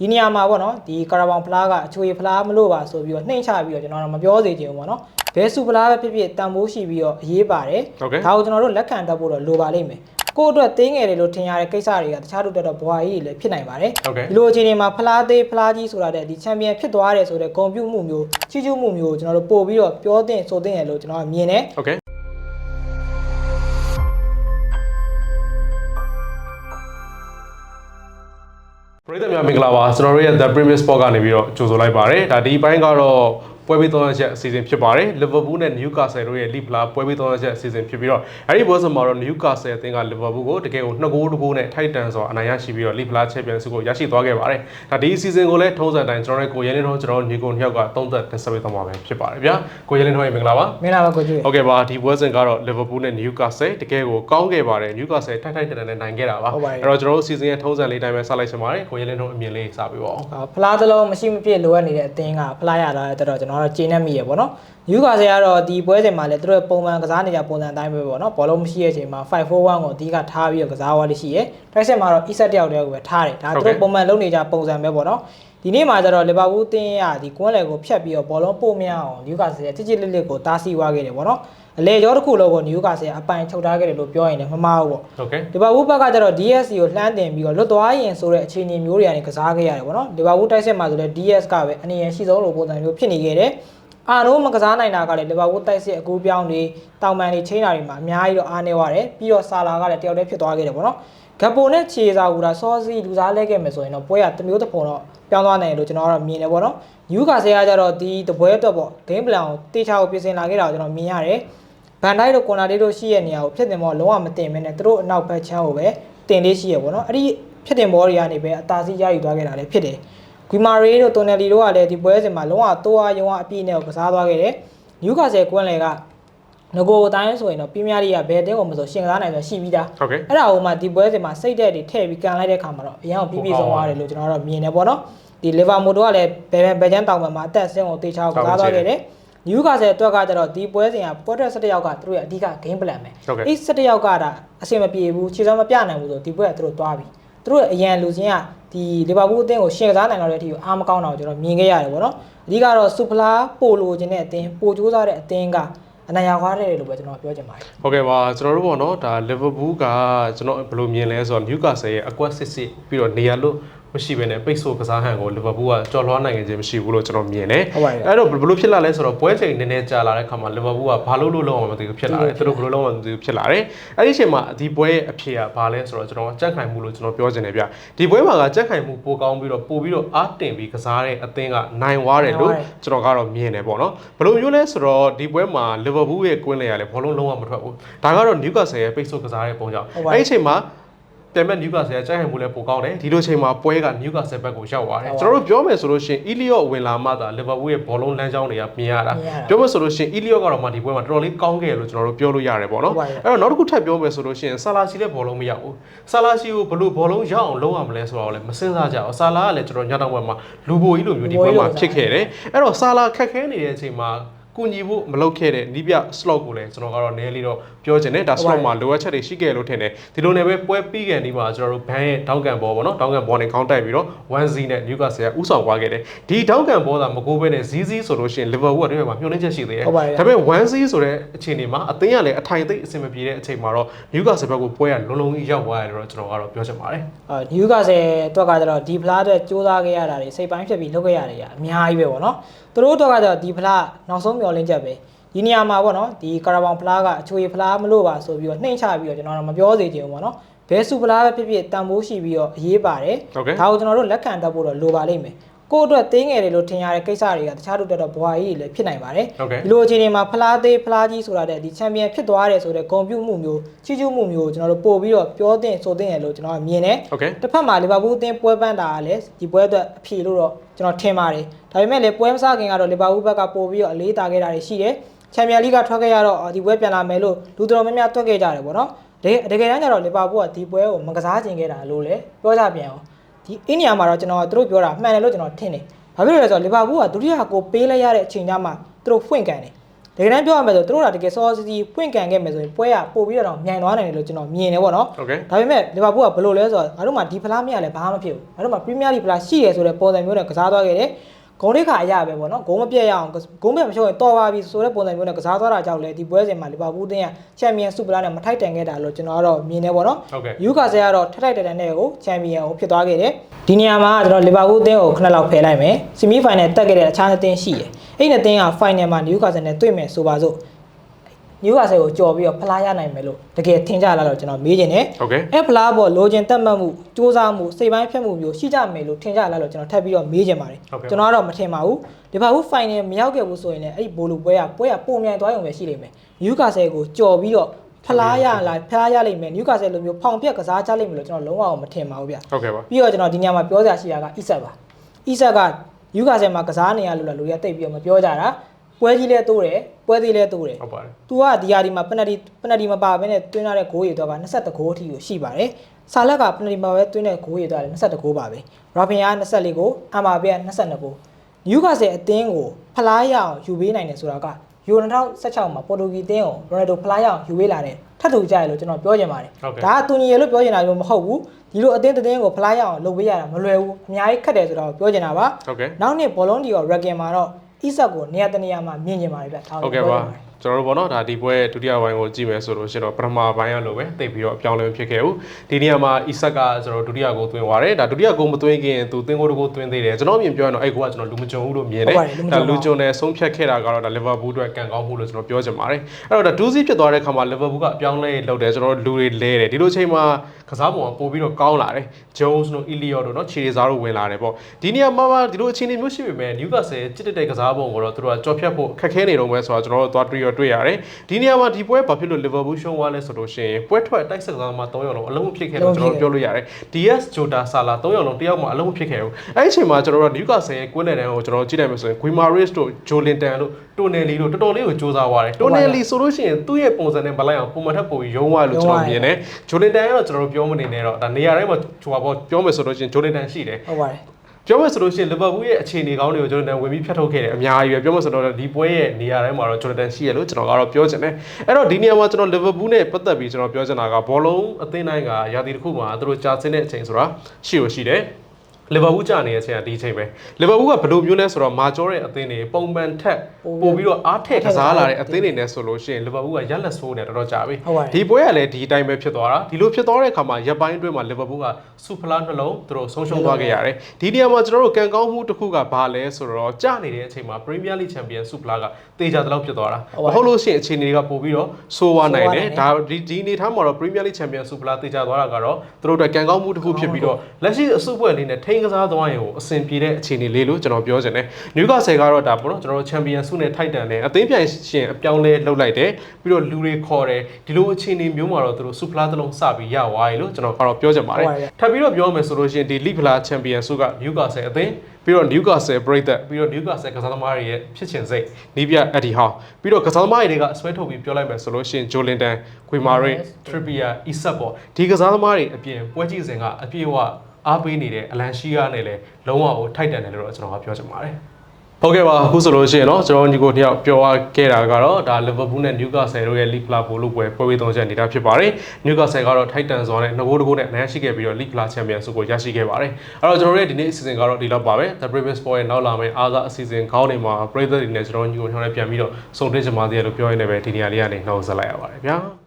ဒီနေရာမှာပေါ့နော်ဒီကာရာဘောင်ဖလားကအချွေဖလားမလို့ပါဆိုပြီးတော့နှိမ့်ချပြီးတော့ကျွန်တော်တို့မပြောစေချင်ဘူးပေါ့နော်ဘယ်စုဖလားပဲဖြစ်ဖြစ်တန်ဖိုးရှိပြီးတော့အရေးပါတယ်ဟုတ်ကဲ့ဒါကိုကျွန်တော်တို့လက်ခံတတ်ဖို့တော့လိုပါလိမ့်မယ်ကိုယ့်အတွက်တင်းငယ်တယ်လို့ထင်ရတဲ့ကိစ္စတွေကတခြားတို့တက်တော့ဘွာကြီးတွေလည်းဖြစ်နိုင်ပါတယ်ဟုတ်ကဲ့ဒီလိုအခြေအနေမှာဖလားသေးဖလားကြီးဆိုတာတဲ့ဒီချန်ပီယံဖြစ်သွားတယ်ဆိုတဲ့ဂုဏ်ပြုမှုမျိုးချီးကျူးမှုမျိုးကိုကျွန်တော်တို့ပို့ပြီးတော့ပြောသင့်ဆိုသင့်ရလို့ကျွန်တော်ကမြင်တယ် ပရိသတ်များမင်္ဂလာပါကျွန်တော်တို့ရဲ့ The Premier Sport ကနေပြီးတော့ကြိုဆိုလိုက်ပါတယ်ဒါဒီဘိုင်းကတော့ ပွဲပြီးသုံးချက်အစီအစဉ်ဖြစ်ပါတယ် Liverpool နဲ့ Newcastle တို့ရဲ့ League လားပွဲပြီးသုံးချက်အစီအစဉ်ဖြစ်ပြီးတော့အဲ့ဒီပွဲစဉ်မှာတော့ Newcastle အသင်းက Liverpool ကိုတကယ်ကို2ဂိုး2ဂိုးနဲ့ထိုက်တန်စွာအနိုင်ရရှိပြီးတော့ League လား Champions ကိုရရှိသွားခဲ့ပါတယ်ဒါဒီအစီအစဉ်ကိုလည်းထုံးစံတိုင်းကျွန်တော်တို့ကိုရဲလင်းတို့ကျွန်တော်တို့ညီကိုနှစ်ယောက်ကသုံးသက်တင်ဆက်ပေးသွားမှာပဲဖြစ်ပါတယ်ဗျာကိုရဲလင်းတို့ရဲ့မင်္ဂလာပါမင်္ဂလာပါကိုကျွေးဟုတ်ကဲ့ပါဒီပွဲစဉ်ကတော့ Liverpool နဲ့ Newcastle တကယ်ကိုကောင်းခဲ့ပါတယ် Newcastle ထိုက်ထိုက်တန်တန်နဲ့နိုင်ခဲ့တာပါဟုတ်ပါတယ်အဲ့တော့ကျွန်တော်တို့အစီအစဉ်ရဲ့ထုံးစံလေးတိုင်းပဲစလိုက်ချင်ပါတယ်ကိုရဲလင်းတို့အမြင်လေးစပေးပါဦးအာဖလားတစ်လုံးမရှိမဖြစ်လိုအပ်နေတဲ့အသင်းကဖလားရလာတဲ့တော့ကျွန်တော်တို့ကျေနပ်မိရပေါ့နော်ယူကာဆယ်ကတော့ဒီပွဲစဉ်မှာလည်းသူတို့ပုံမှန်ကစားနေကြပုံစံအတိုင်းပဲပေါ့နော်ဘောလုံးမရှိတဲ့အချိန်မှာ541ကိုအဓိကထားပြီးတော့ကစားသွားလို့ရှိရဲတိုက်ဆက်မှာတော့ Isak တယောက်တည်းကိုပဲထားတယ်ဒါသူတို့ပုံမှန်လုပ်နေကြပုံစံပဲပေါ့နော်ဒီနေ့မှာကျတော့လီဗာပူးအသင်းရဒီကွန်းလယ်ကိုဖျက်ပြီးတော့ဘောလုံးပို့မရအောင်ယူကာဆယ်ကချစ်ချစ်လစ်လစ်ကိုတားဆီးသွားခဲ့တယ်ပေါ့နော် အလေကျောတစ်ခုလုံးကိုယူကာဆယ်အပိုင်ချုပ်ထားခဲ့တယ်လို့ပြောရင်လည်းမမှားဘူးပေါ့ဟုတ်ကဲ့လီဗာပူးဘက်ကကျတော့ DSC ကိုလှမ်းတင်ပြီးတော့လွတ်သွားရင်ဆိုတဲ့အခြေအနေမျိုးတွေကနေကစားခဲ့ရတယ်ပေါ့နော်လီဗာပူးတိုက်စစ်မှာဆိုလည်း DS ကပဲအနေရရှိဆုံးလိုပုံစံမျိုးဖြစ်နေခဲ့တယ်အာနိုးမကစားနိုင်တာကလည်းလီဗာပူးတိုက်စစ်အကူပြောင်းတွေတောင်ပန်တွေချိန်တာတွေမှာအများကြီးတော့အားနေသွားတယ်ပြီးတော့ဆာလာကလည်းတယောက်တည်းဖြစ်သွားခဲ့တယ်ပေါ့နော်ဂပိုနဲ့ခြေစာကူတာစောစီလူစားလဲခဲ့မယ်ဆိုရင်တော့ပွဲကတစ်မျိုးတစ်ပုံတော့ပြောင်းသွားနိုင်တယ်လို့ကျွန်တော်ကတော့မြင်တယ်ပေါ့နော်ယူကာဆယ်ကကျတော့ဒီတပွဲအတွက်ပေါ့ game plan ကိုတေချာကိုပြင်ဆင်လာခဲ့တာကိုကျွန်တော်မြင်ရတယ် ဘန်တိုင်းတို့ကွန်နာဒေးတို့ရှိရဲ့နေရာကိုဖြစ်တင်ဘောလုံးဝမတင်မဲနဲ့သူတို့အနောက်ဘက်ချမ်းကိုပဲတင်လေးရှိရပေါ့နော်အဲ့ဒီဖြစ်တင်ဘောတွေကနေပဲအသာစီးရယူသွားခဲ့တာလည်းဖြစ်တယ်ဂွီမာရီတို့တိုနယ်လီတို့ကလည်းဒီပွဲစဉ်မှာလုံးဝတိုးအားရုံအားအပြည့်နဲ့ကိုကစားသွားခဲ့တယ်နျူကာဆယ်ကွန်းလေကငကိုအတိုင်းဆိုရင်တော့ပြင်းများလေးကဘယ်တင်းကိုမဆိုရှင်ကစားနိုင်ဆိုရှိပြီးသားဟုတ်ကဲ့အဲ့ဒါဟိုမှာဒီပွဲစဉ်မှာစိတ်သက်တွေထည့်ပြီးကန်လိုက်တဲ့ခါမှာတော့အရင်ကပြည့်ပြည့်စုံသွားတယ်လို့ကျွန်တော်တို့မြင်တယ်ပေါ့နော်ဒီလီဗာမူတို့ကလည်းဘယ်ဘယ်ဘယ်ချမ်းတောင်ပံမှာအသက်အဆင်းကိုတေချာကိုကစားသွားခဲ့တယ် နယူကာဆယ်အတွက်ကကျတော့ဒီပွဲစဉ်ကပွဲထွက်17ယောက်ကသူတို့ရဲ့အဓိက game plan ပဲဟုတ်ကဲ့အဲ့17ယောက်ကဒါအဆင်မပြေဘူးခြေစောင်းမပြနိုင်ဘူးဆိုဒီပွဲကသူတို့သွားပြီသူတို့ရဲ့အရန်လူချင်းကဒီလီဗာပူးအသင်းကိုရှယ်စားနိုင်တော့တဲ့အထိကိုအားမကောင်းတော့ကျွန်တော်မြင်ခဲ့ရတယ်ပေါ့နော်အဓိကတော့စူပလာပိုလိုချင်တဲ့အသင်းပိုကြိုးစားတဲ့အသင်းကအနာရခွားတယ်လို့ပဲကျွန်တော်ပြောချင်ပါတယ်ဟုတ်ကဲ့ပါကျွန်တော်တို့ပေါ့နော်ဒါ Liverpool ကကျွန်တော်ဘယ်လိုမြင်လဲဆိုတော့ Newcastle ရဲ့အကွက်စစ်စစ်ပြီးတော့နေရာလို့ မရှိဘဲနဲ့ပိတ်ဆို့ကစားဟန်ကို Liverpool ကကြော်လွှားနိုင်ခြင်းမရှိဘူးလို့ကျွန်တော်မြင်တယ်ဟုတ်ပါတယ်အဲ့တော့ဘယ်လိုဖြစ်လာလဲဆိုတော့ပွဲချိန်နည်းနည်းကြာလာတဲ့ခါမှာ Liverpool ကဘာလို့လို့လုံးအောင်မသိဘူးဖြစ်လာတယ်သူတို့ဘယ်လိုလုံးအောင်မသိဘူးဖြစ်လာတယ်အဲ့ဒီအချိန်မှာဒီပွဲရဲ့အဖြေကဘာလဲဆိုတော့ကျွန်တော်ကြက်ခိုင်မှုလို့ကျွန်တော်ပြောချင်တယ်ဗျဒီပွဲမှာကကြက်ခိုင်မှုပိုကောင်းပြီးတော့ပိုပြီးတော့အားတင်ပြီးကစားတဲ့အသင်းကနိုင်သွားတယ်လို့ကျွန်တော်ကတော့မြင်တယ်ပေါ့နော်ဘယ်လိုမျိုးလဲဆိုတော့ဒီပွဲမှာ Liverpool ရဲ့ကွင်းလေရလဲဘောလုံးလုံးဝမထွက်ဘူးဒါကတော့ Newcastle ရဲ့ပိတ်ဆို့ကစားတဲ့ပုံကြောင့်ဟုတ်ပါအဲ့ဒီအချိန်မှာ ပြန်မဲ့ Newcastle ရဲ့ကြိုက်ဟန်မှုလည်းပိုကောင်းတယ်ဒီလိုချိန်မှာပွဲက Newcastle ဘက်ကိုရောက်သွားတယ်ဟုတ်ပါကျွန်တော်တို့ပြောမယ်ဆိုလို့ရှိရင် Elliot ဝင်လာမှသာ Liverpool ရဲ့ဘောလုံးလမ်းကြောင်းတွေကမြင်ရတာမြင်ရတာပြောမယ်ဆိုလို့ရှိရင် Elliot ကတော့မှဒီပွဲမှာတော်တော်လေးကောင်းခဲ့တယ်လို့ကျွန်တော်တို့ပြောလို့ရတယ်ပေါ့နော်ဟုတ်ပါတယ်အဲ့တော့နောက်တစ်ခုထပ်ပြောမယ်ဆိုလို့ရှိရင်ဆာလာစီလည်းဘောလုံးမရောက်ဘူးဆာလာစီကိုဘယ်လိုဘောလုံးရောက်အောင်လုပ်ရမလဲဆိုတော့လည်းမစင်စားကြအောင်ဆာလာကလည်းကျွန်တော်ညတောင်ဘက်မှာလူဘိုကြီးလိုမျိုးဒီပွဲမှာဖြစ်ခဲ့တယ်အဲ့တော့ဆာလာခက်ခဲနေတဲ့အချိန်မှာ ကူညီဖို့မလုပ်ခဲ့တဲ့နီးပြ slot ကိုလည်းကျွန်တော်ကတော့နည်းလေးတော့ပြောချင်တယ်ဒါ slot မှာလိုအပ်ချက်တွေရှိခဲ့လို့ထင်တယ်ဒီလိုနဲ့ပဲပွဲပြီးကန်ဒီမှာကျွန်တော်တို့ဘန်းရဲ့တောင်းကန်ဘောပေါ့နော်တောင်းကန်ဘောနဲ့ခေါင်းတိုက်ပြီးတော့1-0နဲ့ Newcastle ကဥဆောင်သွားခဲ့တယ်ဒီတောင်းကန်ဘောသာမကိုးဘဲနဲ့0-0ဆိုလို့ရှိရင် Liverpool ကဒီဘက်မှာမျှော်လင့်ချက်ရှိသေးတယ်ဟုတ်ပါတယ်ဒါပေမဲ့1-0ဆိုတဲ့အခြေအနေမှာအသင်းကလည်းအထိုင်သိပ်အဆင်မပြေတဲ့အချိန်မှာတော့ Newcastle ဘက်ကိုပွဲကလုံးလုံးကြီးရောက်သွားတယ်လို့တော့ကျွန်တော်ကတော့ပြောချင်ပါတယ်အာနျူကာဆယ်အတွက်ကကျတော့ဒီဖလားအတွက်စူးစမ်းခဲ့ရတာတွေစိတ်ပိုင်းဖြစ်ပြီးလုပ်ခဲ့ရတယ်အများကြီးပဲပေါ့နော်သူတို့အတွက်ကကျတော့ဒီဖလားနောက်ဆုံးမျှော်လင့်ချက်ပဲဒီနေရာမှာပေါ့နော်ဒီကာရာဘောင်ဖလားကအချွေဖလားမလို့ပါဆိုပြီးတော့နှိမ့်ချပြီးတော့ကျွန်တော်တို့မပြောစေချင်ဘူးပေါ့နော်ဘယ်စုဖလားပဲဖြစ်ဖြစ်တန်ဖိုးရှိပြီးတော့အရေးပါတယ်ဟုတ်ကဲ့ဒါကိုကျွန်တော်တို့လက်ခံတတ်ဖို့တော့လိုပါလိမ့်မယ် ကိုယ့်အတွက်တင်းငယ်တယ်လို့ထင်ရတဲ့ကိစ္စတွေကတခြားတို့တက်တော့ဘွာကြီးတွေလည်းဖြစ်နိုင်ပါတယ်ဟုတ်ကဲ့ဒီလိုအခြေအနေမှာဖလားသေးဖလားကြီးဆိုတာတဲ့ဒီချန်ပီယံဖြစ်သွားတယ်ဆိုတဲ့ဂုဏ်ပြုမှုမျိုးချီးကျူးမှုမျိုးကိုကျွန်တော်တို့ပို့ပြီးတော့ပြောသင့်ဆိုသင့်ရလို့ကျွန်တော်ကမြင်တယ်ဟုတ်ကဲ့တစ်ဖက်မှာလီဗာပူးအသင်းပွဲပန်းတာကလည်းဒီပွဲအတွက်အဖြေလို့တော့ကျွန်တော်ထင်ပါတယ်ဒါပေမဲ့လည်းပွဲမစခင်ကတော့လီဗာပူးဘက်ကပို့ပြီးတော့အလေးတာခဲ့တာတွေရှိတယ်ချန်ပီယံလိကထွက်ခဲ့ရတော့အော်ဒီပွဲပြန်လာမယ်လို့လူတော်များများတွက်ခဲ့ကြတယ်ပေါ့နော်တကယ်တကယ်တမ်းကျတော့လီဗာပူးကဒီပွဲကိုမကစားချင်ခဲ့တာလို့လည်းပြောကြပြန်အောင် ဒီအင်းနေရာမှာတော့ကျွန်တော်တို့ပြောတာမှန်တယ်လို့ကျွန်တော်ထင်တယ်။ဘာဖြစ်လို့လဲဆိုတော့လီဗာပူးကဒုတိယကိုပေးလိုက်ရတဲ့အချိန်ကျမှသူတို့ဖွင့်ကန်တယ်။တကယ်တမ်းပြောရမယ်ဆိုသူတို့ကတကယ်စောစီစီဖွင့်ကန်ခဲ့မယ်ဆိုရင်ပွဲကပို့ပြီးတော့မြန်သွားနိုင်တယ်လို့ကျွန်တော်မြင်တယ်ပေါ့နော်။ဒါပေမဲ့လီဗာပူးကဘယ်လိုလဲဆိုတော့ငါတို့မှဒီဖလားမြရလဲဘာမှမဖြစ်ဘူး။ငါတို့မှပရီးမီးယားလိဖလားရှိတယ်ဆိုတဲ့ပုံစံမျိုးနဲ့ကစားသွားခဲ့တယ်။ ဂုံးတစ်ခါရပဲပေါ့နော်ဂုံးမပြတ်ရအောင်ဂုံးပြတ်မရှုံးရင်တော်ပါပြီဆိုတဲ့ပုံစံမျိုးနဲ့ကစားသွားတာကြောင့်လေဒီပွဲစဉ်မှာလီဗာပူးအသင်းကချန်ပီယံဆုပလာနဲ့မထိုက်တန်ခဲ့တာလို့ကျွန်တော်ကတော့မြင်နေပေါ့နော်ယူကာဆယ်ကတော့ထိုက်ထိုက်တန်တန်နဲ့ကိုချန်ပီယံကိုဖြစ်သွားခဲ့တယ်ဒီနေရာမှာကျွန်တော်လီဗာပူးအသင်းကိုခဏလောက်ဖယ်လိုက်မယ်ဆီမီဖိုင်နယ်တက်ခဲ့တဲ့အခြားအသင်းရှိတယ်အဲ့ဒီအသင်းကဖိုင်နယ်မှာနယူကာဆယ်နဲ့တွေ့မယ်ဆိုပါစို့ ညူပါဆယ်ကိုကြော်ပြီးတော့ဖလားရနိုင်မယ်လို့တကယ်ထင်ကြလားတော့ကျွန်တော်မေးချင်တယ်ဟုတ်ကဲ့အဲဖလားပေါ်လိုချင်တတ်မှတ်မှုစူးစမ်းမှုစိတ်ပိုင်းဖြတ်မှုမျိုးရှိကြမယ်လို့ထင်ကြလားလို့ကျွန်တော်ထပ်ပြီးတော့မေးချင်ပါတယ်ကျွန်တော်ကတော့မထင်ပါဘူးဒီပါဘူး final မရောက်ခဲ့ဘူးဆိုရင်လည်းအဲ့ဘိုးလူပွဲကပွဲကပုံမြန်သွားရုံပဲရှိနေမယ်ညူကာဆယ်ကိုကြော်ပြီးတော့ဖလားရလားဖလားရလိမ့်မယ်ညူကာဆယ်လိုမျိုးဖောင်ပြက်ကစားချလိမ့်မယ်လို့ကျွန်တော်လုံးဝမထင်ပါဘူးဗျဟုတ်ကဲ့ပါပြီးတော့ကျွန်တော်ဒီညမှာပြောစရာရှိတာကအီဆက်ပါအီဆက်ကယူကာဆယ်မှာကစားနေရလို့လားလူတွေကတိတ်ပြီးတော့မပြောကြတာ ပွဲကြီးလဲတိုးတယ်ပွဲသေးလဲတိုးတယ်ဟုတ်ပါတယ်။ तू ကဒီဟာဒီမှာပနတီပနတီမပါဘဲနဲ့တွင်းရတဲ့ဂိုးရေတော့က22ဂိုးအထိကိုရှိပါတယ်။ဆာလက်ကပနတီမှာပဲတွင်းတဲ့ဂိုးရေတော့လည်း22ဂိုးပါပဲ။ရာဖင်က24ဂိုးအမ်မာဘေက22ဂိုး။နယူကာဆယ်အသင်းကိုဖလားရအောင်ယူပေးနိုင်တယ်ဆိုတာကယူ2016မှာပေါ်တူဂီအသင်းကိုရိုနယ်ဒိုဖလားရအောင်ယူပေးလာတယ်ထပ်ထူကြရလို့ကျွန်တော်ပြောချင်ပါတယ်။ဒါကတူညီရလို့ပြောချင်တာမျိုးမဟုတ်ဘူး။ဒီလိုအသင်းတသင်းကိုဖလားရအောင်လုပ်ပေးရတာမလွယ်ဘူး။အများကြီးခက်တယ်ဆိုတော့ပြောချင်တာပါ။နောက်နှစ်ဘောလုံးဒီရောရက်ဂင်မှာတော့ အီဆက်ကိုနေရာတနေရာမှာမြင်မြင်ပါတယ်ဗျထားလို့ဟုတ်ကဲ့ပါ ကျွန်တော်တို့ပေါ့နော်ဒါဒီပွဲဒုတိယပိုင်းကိုကြည့်မယ်ဆိုလို့ရှိရင်တော့ပထမပိုင်းရလို့ပဲတိတ်ပြီးတော့အပြောင်းအလဲဖြစ်ခဲ့ဘူးဒီနေရာမှာအီဆက်ကကျွန်တော်ဒုတိယကိုသွင်းသွားတယ်ဒါဒုတိယကိုမသွင်းခင်သူသွင်းကိုတကိုသွင်းသေးတယ်ကျွန်တော်အမြင်ပြောရင်တော့အဲ့ကိုကကျွန်တော်လူမကြုံဘူးလို့မြင်တယ်ဒါလူကြုံတယ်ဆုံးဖြတ်ခဲ့တာကတော့ဒါလီဗာပူးအတွက်ကံကောင်းမှုလို့ကျွန်တော်ပြောချင်ပါတယ်အဲ့တော့ဒါဒူးစီဖြစ်သွားတဲ့ခါမှာလီဗာပူးကအပြောင်းလဲလုပ်တယ်ကျွန်တော်လူတွေလဲတယ်ဒီလိုချိန်မှာကစားပုံကပို့ပြီးတော့ကောင်းလာတယ်ဂျုံးစ်တို့အီလီယောတို့နော်ခြေရီစားတို့ဝင်လာတယ်ပေါ့ဒီနေရာမှာမှဒီလိုအခြေအနေမျိုးရှိပေမဲ့နယူကာဆယ်ကြစ်တက်တဲ့ကစားပုံကိုတော့သူတို့ကကြော်ဖြတ်ဖို့ခက်ခဲနေတော့မယ်ဆိုတော့ကျွန်တော်တို့သွားတွေ့ရတွေ့ရတယ်ဒီနေရာမှာဒီပွဲဘာဖြစ်လို့လီဗာပူးရှုံးသွားလဲဆိုလို့ရှိရင်ပွဲထွက်တိုက်စစ်ကစားမှာ၃ယောက်လုံးအလုံးမဖြစ်ခဲ့လို့ကျွန်တော်တို့ပြောလို့ရတယ် DS Jota Sala ၃ယောက်လုံးတစ်ယောက်မှအလုံးမဖြစ်ခဲ့ဘူးအဲ့ဒီအချိန်မှာကျွန်တော်တို့နယူကာဆယ်ရဲ့ကွင်းနယ်တန်းကိုကျွန်တော်ကြည့်နိုင်မယ်ဆိုရင် Guimarães တို့ Jolinton တို့တိုနယ်လီတို့တော်တော်လေးကိုစူးစမ်းသွားတယ်တိုနယ်လီဆိုလို့ရှိရင်သူ့ရဲ့ပုံစံနဲ့မလိုက်အောင်ပုံမှန်ထက်ပိုရုံးသွားလို့ကျွန်တော်မြင်တယ်ဂျိုလင်တန်ကတော့ကျွန်တော်တို့ပြောမနေနဲ့တော့ဒါနေရာတိုင်းမှာဟိုပါပေါ့ပြောမယ်ဆိုလို့ရှိရင်ဂျိုလင်တန်ရှိတယ်ဟုတ်ပါတယ် ပြောမယ်ဆိုလို့ရှိရင်လီဗာပူးရဲ့အခြေအနေကောင်းတွေကိုဂျိုလင်တန်ဝင်ပြီးဖျက်ထုတ်ခဲ့တယ်အများကြီးပဲပြောမယ်ဆိုတော့ဒီပွဲရဲ့နေရာတိုင်းမှာတော့ဂျိုလင်တန်ရှိရလို့ကျွန်တော်ကတော့ပြောချင်တယ်အဲ့တော့ဒီနေရာမှာကျွန်တော်လီဗာပူးနဲ့ပတ်သက်ပြီးကျွန်တော်ပြောချင်တာကဘောလုံးအသင်းတိုင်းကရာသီတစ်ခုမှာသူတို့ကြာဆင်းတဲ့အချိန်ဆိုတာရှိလို့ရှိတယ် လီဗာပူးကြာနေတဲ့အချိန်ကဒီအချိန်ပဲလီဗာပူးကဘယ်လိုမျိုးလဲဆိုတော့မာကျောတဲ့အသင်းတွေပုံမှန်ထက်ပို့ပြီးတော့အားထက်ကစားလာတဲ့အသင်းတွေနဲ့ဆိုလို့ရှိရင်လီဗာပူးကရက်လက်ဆိုးနေတော်တော်ကြာပြီဟုတ်ပါတယ်ဒီပွဲကလည်းဒီအတိုင်းပဲဖြစ်သွားတာဒီလိုဖြစ်သွားတဲ့အခါမှာရပ်ပိုင်းအတွင်းမှာလီဗာပူးကစူဖလားနှလုံးသူတို့ဆုံးရှုံးသွားခဲ့ရတယ်ဒီနေရာမှာကျွန်တော်တို့ကံကောင်းမှုတစ်ခုကဘာလဲဆိုတော့ကြာနေတဲ့အချိန်မှာ Premier League Champion စူဖလားကတေချာတလောက်ဖြစ်သွားတာမဟုတ်လို့ရှိရင်အခြေအနေတွေကပို့ပြီးတော့ဆိုးဝါးနိုင်တယ်ဒါဒီဒီအနေထားမှာတော့ Premier League Champion စူဖလားတေချာသွားတာကတော့သူတို့အတွက်ကံကောင်းမှုတစ်ခုဖြစ်ပြီးတော့လက်ရှိအစုပွဲလေးနဲ့ထိန်းကစားသွားရင်ကိုအဆင်ပြေတဲ့အခြေအနေလေးလို့ကျွန်တော်ပြောချင်တယ်နယူကာဆယ်ကတော့ဒါပေါ့နော်ကျွန်တော်တို့ Champion ဆုနဲ့ထိုက်တန်တယ်အသင်းပြိုင်ရှင်အပြောင်းလဲလုပ်လိုက်တယ်ပြီးတော့လူတွေခေါ်တယ်ဒီလိုအခြေအနေမျိုးမှာတော့သူတို့စူဖလားတစ်လုံးစပြီးရသွားပြီလို့ကျွန်တော်ကတော့ပြောချင်ပါတယ်ထပ်ပြီးတော့ပြောမယ်ဆိုလို့ရှိရင်ဒီ League ဖလား Champion ဆုကနယူကာဆယ်အသင်းပြီးတော့ Newcastle ပရိသတ်ပြီးတော့ Newcastle ကစားသမားတွေရဲ့ဖြစ်ချင်စိတ်နီးပြအက်ဒီဟောင်းပြီးတော့ကစားသမားတွေကဆွဲထုတ်ပြီးပြောလိုက်မယ်ဆိုလို့ရှိရင် Jolinton, Guimarães, Trippier, Isak ပေါ့ဒီကစားသမားတွေအပြင်ပွဲကြည့်စဉ်ကအပြည့်အဝ အားပေးနေတဲ့အလန်ရှိယားနဲ့လည်းလုံးဝကိုထိုက်တန်တယ်လို့တော့ကျွန်တော်ကပြောချင်ပါတယ်ဟုတ်ကဲ့ပါအခုဆိုလို့ရှိရင်တော့ကျွန်တော်ညီကိုတယောက်ပြောခဲ့တာကတော့ဒါလီဗာပူးနဲ့နယူကာဆယ်တို့ရဲ့ League Club လို့ပွဲပွဲဝေးသုံးချက်နေတာဖြစ်ပါတယ်နယူကာဆယ်ကတော့ထိုက်တန်စွာနဲ့နှစ်ဘိုးတကိုးနဲ့အနိုင်ရှိခဲ့ပြီးတော့ League Club Champion ဆိုကိုရရှိခဲ့ပါတယ်အဲ့တော့ကျွန်တော်တို့ရဲ့ဒီနေ့အစီအစဉ်ကတော့ဒီလောက်ပါပဲ The Previous Four ရဲ့နောက်လာမယ့်အားသာအစီအစဉ်ခေါင်းတွေမှာပရိသတ်တွေနဲ့ကျွန်တော်ညီကိုနှောင်းနဲ့ပြန်ပြီးတော့ဆုံတွေ့ကြပါသေးတယ်လို့ပြောရင်းနဲ့ပဲဒီနေရာလေးကနေနှောင်းဆက်လိုက်ရပါတယ်ဗျာ